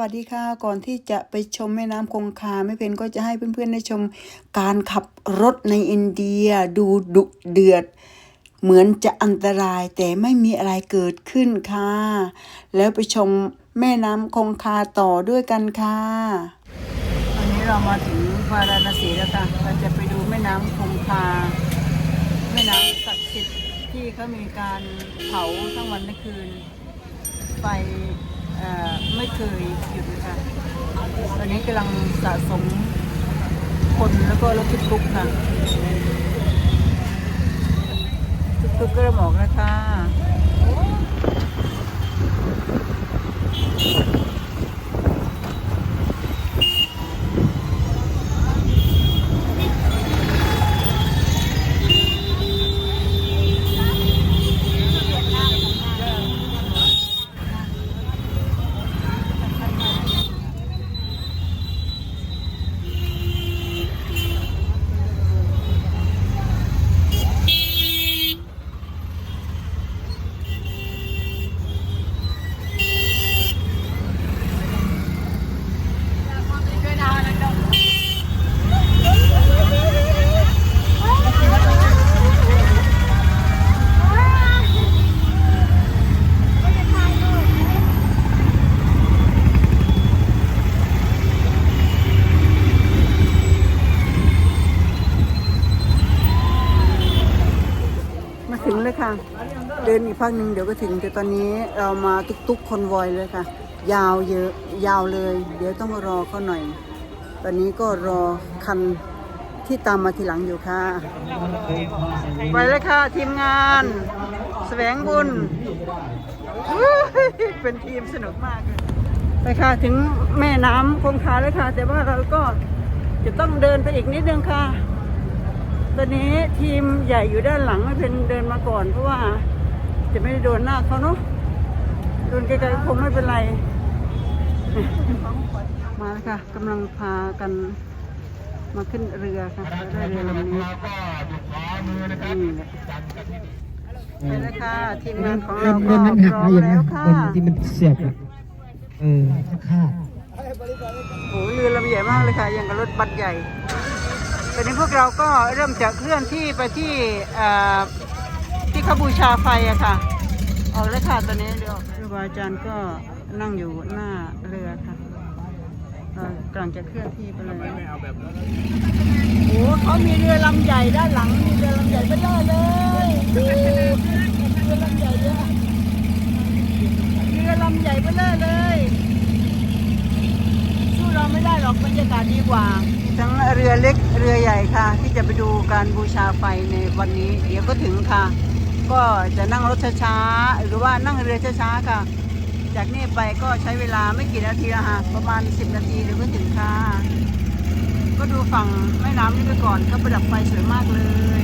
วัสดีค่ะ ก่อนที่จะไปชมแม่น้ำคงคาแม่เพนก็จะให้เพื่อนๆได้ชมการขับรถในอินเดียดูดุเดือด เหมือนจะอันตรายแต่ไม่มีอะไรเกิดขึ้นค่ะ แล้วไปชมแม่น้ำคงคาต่อด้วยกันค่ะตอนนี้เรามาถึงวาราณสีแล้วค่ะเราจะไปดูแม่น้ำคงคา แม่น้ำศักดิ์สิทธิ์ที่เขามีการเผาทั้งวันทั้งคืนไฟ ไม่เคยหยุดเลยค่ะ ตอนนี้กำลังสะสมคนแล้วก็รถทุกๆค่ะทุกๆก็เริ่มออกนะค่ะ เลยค่ะ เดินอีกพักหนึ่งเดี๋ยวก็ถึง แต่ตอนนี้เรามาตุกๆคอนวอยเลยค่ะ ยาวเยอะยาวเลย เดี๋ยวต้องรอเขาหน่อย ตอนนี้ก็รอคันที่ตามมาทีหลังอยู่ค่ะ ไปเลยค่ะ ทีมงาน แสวงบุญอุ๊ยเป็นทีมสนุกมากเลยไปค่ะ ถึงแม่น้ำคงคาแล้วค่ะ แต่ว่าเราก็จะต้องเดินไปอีกนิดนึงค่ะ ตอนนี้ทีมใหญ่อยู่ด้านหลังไม่เป็นเดินมาก่อน เพราะว่าจะไม่ได้โดนหน้าเขาเนาะโดนไกลๆคงไม่เป็นไร มาแล้วค่ะกำลังพากันมาขึ้นเรือค่ะเรือลำนี้นี่แหละไปเลยค่ะทีมงานของเอ็เรานก็เอ็นนั้นพหักร้อมามอย่างแล้นวค่ะเอ็นที่มันเสียบอะเออจะขาด โอ้เรือลำใหญ่มากเลยค่ะ อย่างกับรถบัสใหญ่ ตอนนี้พวกเราก็เริ่มจะเคลื่อนที่ไปที่เอ่อที่ขบูชาไฟอะค่ะ ออกแล้วค่ะตอนนี้เรือครูบาอาจารย์ก็นั่งอยู่หน้าเรือค่ะเอ่อกำลังจะเคลื่อนที่ไปเลยโอ้เขามีเรือลำใหญ่ด้านหลัง มีเรือลำใหญ่ไปเลยเลยดูเรือลำใหญ่เยอะเรือลำใหญ่ไปเลยเลย สู้เราไม่ได้หรอกบรรยากาศดีกว่า ทั้งเรือเล็กเรือใหญ่ค่ะ ที่จะไปดูการบูชาไฟในวันนี้ เดี๋ยวก็ถึงค่ะ ก็จะนั่งรถช้าๆหรือว่านั่งเรือช้าๆค่ะ จากนี้ไปก็ใช้เวลาไม่กี่นาทีละค่ะประมาณ 10 นาทีเดี๋ยวก็ถึงค่ะ ก็ดูฝั่งแม่น้ำนี่ไปก่อนก็ประดับไฟสวยมากเลย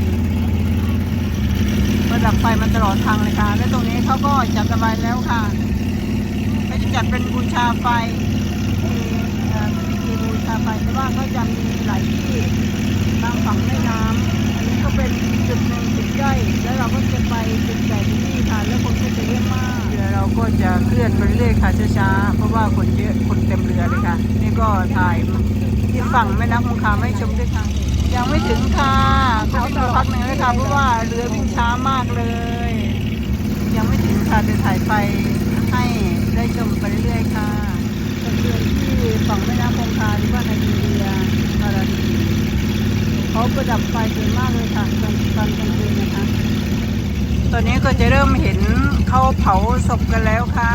ประดับไฟมาตลอดทางเลยค่ะและตรงนี้เขาก็จัดสบายแล้วค่ะเขาจะจัดเป็นบูชาไฟ ธีบูชาไฟแต่ว่าก็จะมีหลายที่ทางฝั่งแม่น้ำอันนี้ก็เป็นจุดหนึ่งจุดย่อยแล้วเราก็จะไปจุดใหญ่ที่นี่ค่ะแล้วคนก็จะเยอะมากเรือเราก็จะเคลื่อนไปเรื่อยค่ะช้าๆเพราะว่าคนเยอะคนเต็มเรือเลยค่ะ นี่ก็ถ่ายที่ฝั่งแม่น้ำคงคาไม่ชมด้วยค่ะยังไม่ถึงค่ะขอต่อพักหนึ่งเลยค่ะเพราะว่าเรือวิ่งช้ามากเลย ยังไม่ถึงค่ะจะถ่ายไปให้ได้ชมไปเรื่อยๆค่ะ เป็นเรือนที่ฝั่งแม่น้ำคงคาหรือว่าในอินเดียพาราดี เขาประดับไฟสวยมากเลยค่ะตอนตอนกลางคืนนะคะ ตอนนี้ก็จะเริ่มเห็นเขาเผาศพกันแล้วค่ะ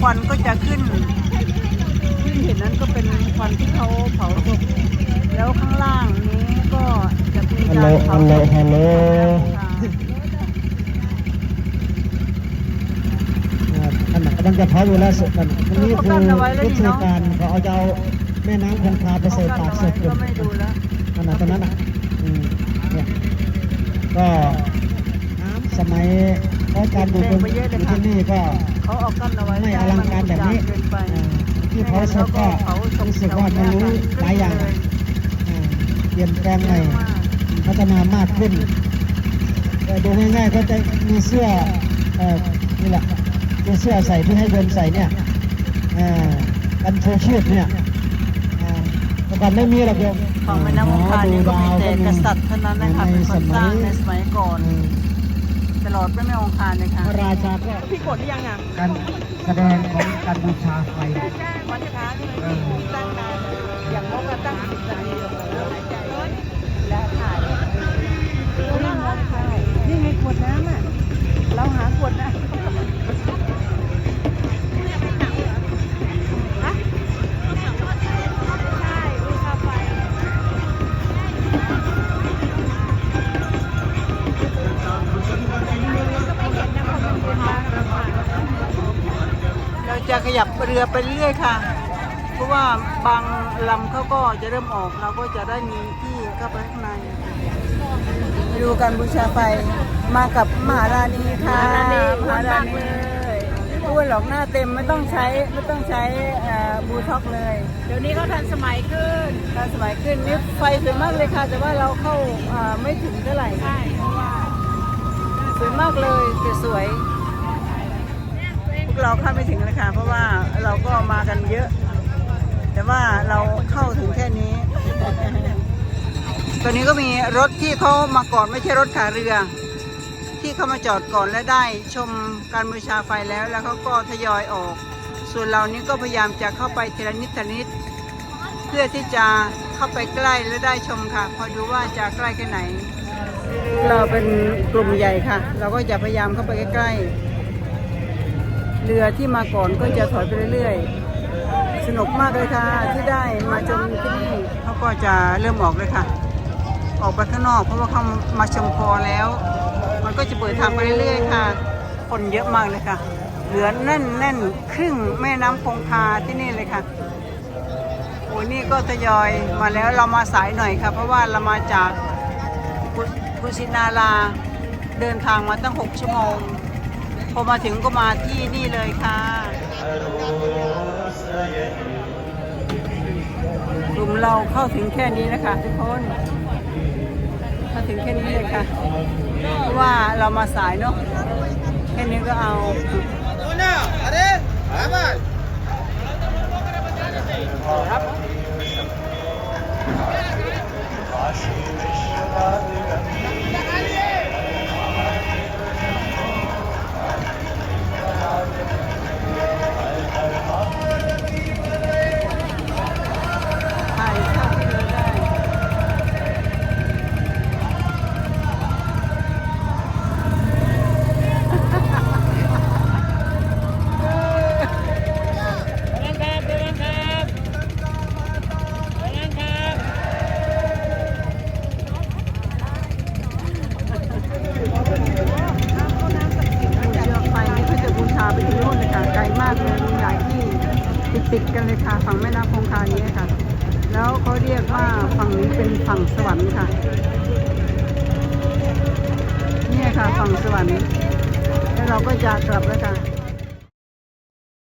ควันก็จะขึ้นที่เห็นนั้นก็เป็นควันที่เขาเผาศพแล้วข้างล่างนี้ก็จะมีการเผาศพฮัลโหลขนาดกำลังจะเผาอยู่แล้วสุดมันอันนี้คือวิธีการเขาเอาจะเอาแม่น้ำคงคาไปใส่ปากศพก็ไม่ดูแล้ว ขนาดตอนนั้นอะอืมเนี่ยก็สมัยรัชกาลบุตรอยู่ที่นี่ก็เขาเอากั้นเอาไว้ไม่อลังการแบบนี้เกินไปอ่าที่เผาศพก็รู้สึกว่ามันรู้หลายอย่างอ่าเปลี่ยนแปลงใหม่พัฒนามากขึ้นแต่ดูง่ายๆก็จะมีเสื้อเอ่อนี่แหละมีเสื้อใส่ที่ให้เดินใส่เนี่ยอ่ากันชูชีพเนี่ยอ่าแต่ ก่อนไม่มีหรอกโยมฝั่งแม่น้ำคงคาเนี่ยก็มีแต่กษัตริย์เท่านั้นนะคะเป็นคนสร้างในสมัยก่อนอืมตลอดแม่น้ำคงคาเลยค่ะพระราชาก็พี่กดหรือยังอะการแสดงของการบูชาไฟวันช้าที่มันตั้งนานอย่างนกก็ตั้งสิบนาทีหายใจและถ่ายนี่งดค่ะนี่ไงขวดน้ำอะเราหาขวดน้ำ ยับเรือไปเรื่อยค่ะ เพราะว่าบางลำเขาก็จะเริ่มออกเราก็จะได้มีที่เข้าไปข้างในไปดูการบูชาไฟมากับมหาราณีค่ะมหาราณีมหาราณีอ้วนมากเลยอ้วนหรอกหน้าเต็มไม่ต้องใช้ไม่ต้องใช้เอ่อบูท็อกเลย เดี๋ยวนี้เขาทันสมัยขึ้นทันสมัยขึ้นนี่ไฟสวยมากเลยค่ะ แต่ว่าเราเข้าเอ่อไม่ถึงเท่าไหร่ใช่เพราะว่าสวยมากเลยแต่สวยพ วกเราเข้าไม่ถึงเลยค่ะ เพราะว่าเราก็มากันเยอะ แต่ว่าเราเข้าถึงแค่นี้ตอนนี้ก็มีรถที่เขามาก่อนไม่ใช่รถขาเรือ ที่เขามาจอดก่อนและได้ชมการบูชาไฟแล้ว แล้วเขาก็ทยอยออก ส่วนเรานี้ก็พยายามจะเข้าไปทีละนิดทีละนิด เพื่อที่จะเข้าไปใกล้และได้ชมค่ะ พอดูว่าจะใกล้แค่ไหน เราเป็นกลุ่มใหญ่ค่ะ เราก็จะพยายามเข้าไปใกล้ๆ เรือที่มาก่อนก็จะถอยไปเรื่อยๆ สนุกมากเลยค่ะ ที่ได้มาชมที่นี่เขาก็จะเริ่มออกเลยค่ะ ออกไปข้างนอก เพราะว่าเขามาชมพอแล้ว มันก็จะเปิดทางไปเรื่อยๆค่ะ คนเยอะมากเลยค่ะ เหลือแน่นแน่นๆครึ่งแม่น้ำคงคาที่นี่เลยค่ะโอ้ยนี่ก็ทยอยมาแล้วเรามาสายหน่อยค่ะ เพราะว่าเรามาจากกุกุชินาราเดินทางมาตั้ง 6 ชั่วโมง พอมาถึงก็มาที่นี่เลยค่ะกลุ่มเราเข้าถึงแค่นี้นะคะทุกคนเข้าถึงแค่นี้เลยค่ะเพราะว่าเรามาสายเนาะแค่นี้ก็เอาถ่ายภาพที่เราได้ เชือกไฟนี่เขาจะบูชาไปที่นู่นเลยค่ะไกลมากเลยมีหลายที่ติ ดกันเลยค่ะ ฝั่งแม่น้ำคงคานี้ค่ะ แล้วเขาเรียกว่าฝั่งนี้เป็นฝั่งสวรรค์ค่ะ เนี่ยค่ะฝั่งสวรรค์แล้วเราก็จะกลับแล้วค่ะ